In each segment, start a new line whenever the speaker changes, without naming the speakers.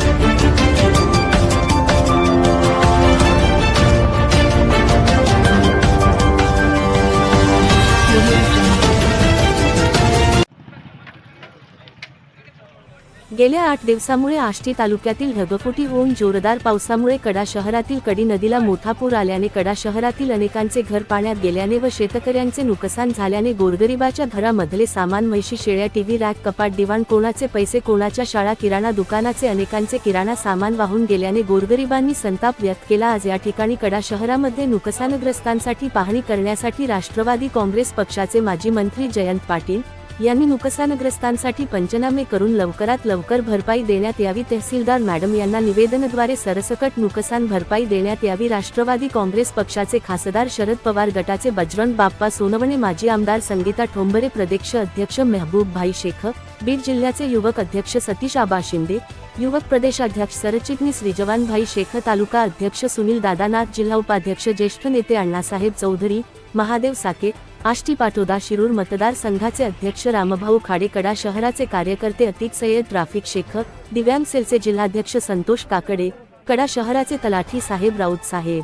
Thank you. गेल्या आठ दिवसामुळे आष्टी तालुक्यातील ढगफुटी होऊन जोरदार पावसामुळे कडा शहरातील कडी नदीला मोठा पूर आल्याने कडा शहरातील अनेकांचे घर पाण्यात गेल्याने व शेतकऱ्यांचे नुकसान झाल्याने गोरगरिबाच्या घरामधले सामान म्हैशी शेळ्या टीव्ही रॅक कपाट दिवाण कोणाचे पैसे कोणाच्या शाळा किराणा दुकानाचे अनेकांचे किराणा सामान वाहून गेल्याने गोरगरिबांनी संताप व्यक्त केला. आज या ठिकाणी कडा शहरामध्ये नुकसानग्रस्तांसाठी पाहणी करण्यासाठी राष्ट्रवादी काँग्रेस पक्षाचे माजी मंत्री जयंत पाटील यांनी नुकसानग्रस्तांसाठी पंचनामे करून लवकरात लवकर भरपाई देण्यात यावी तहसीलदार मॅडम यांना निवेदनाद्वारे सरसकट नुकसान भरपाई देण्यात यावी राष्ट्रवादी काँग्रेस पक्षाचे खासदार शरद पवार गटाचे बजरंग बाप्पा सोनवणे माजी आमदार संगीता ठोंबरे प्रदेश अध्यक्ष मेहबूब भाई शेख बीड जिल्ह्याचे युवक अध्यक्ष सतीश आबा शिंदे युवक प्रदेशाध्यक्ष सरचिटणीस रिजवानभाई शेख तालुका अध्यक्ष सुनील दादानाथ जिल्हा उपाध्यक्ष ज्येष्ठ नेते अण्णासाहेब चौधरी महादेव साके आष्टी पाटोदा शिरूर मतदारसंघाचे अध्यक्ष रामभाऊ खाडेकडा शहराचे कार्यकर्ते अतिक सय्यद ट्राफिक शेख दिव्यांग सेलचे जिल्हाध्यक्ष संतोष काकडे कडा शहराचे तलाठी साहेब राऊत साहेब.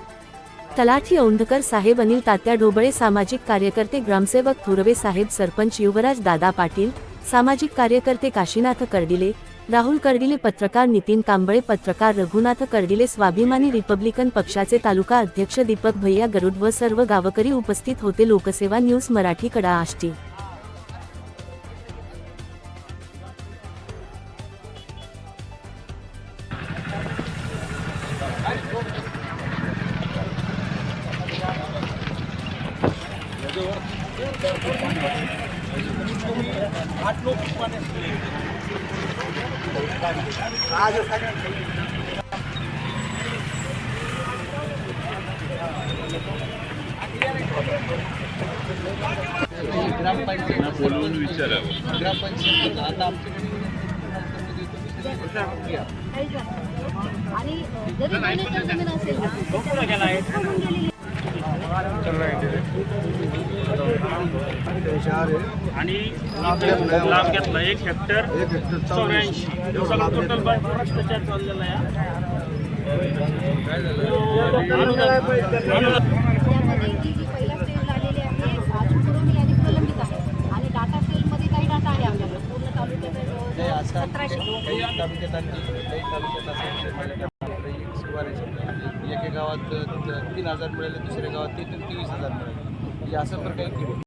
तलाठी औंधकर साहेब अनिल तात्या ढोबळे सामाजिक कार्यकर्ते ग्रामसेवक थोरवे साहेब सरपंच युवराज दादा पाटील सामाजिक कार्यकर्ते काशीनाथ कर्डिले राहुल कर्डिले पत्रकार नितीन कांबळे पत्रकार रघुनाथ कर्डिले स्वाभिमानी रिपब्लिकन पक्षाचे तालुका अध्यक्ष दीपक भैया गरुड व सर्व गावकरी उपस्थित होते. लोकसेवा न्यूज मराठी कडा आष्टी
ग्रामपंचायत
बोलवून विचारावं
ग्रामपंचायत आता आमच्याकडे
आणि जरी जमीन असेल ना,
आणि लाभ घेतला एक हेक्टर चौऱ्याऐंशी. टोटल भ्रष्टाचार चाललेला आहे
सतराशे.
तालुक्यात गावात तीन हजार मिळाले दुसऱ्या गावात ते तेवीस हजार मिळाले. म्हणजे असं प्रकारे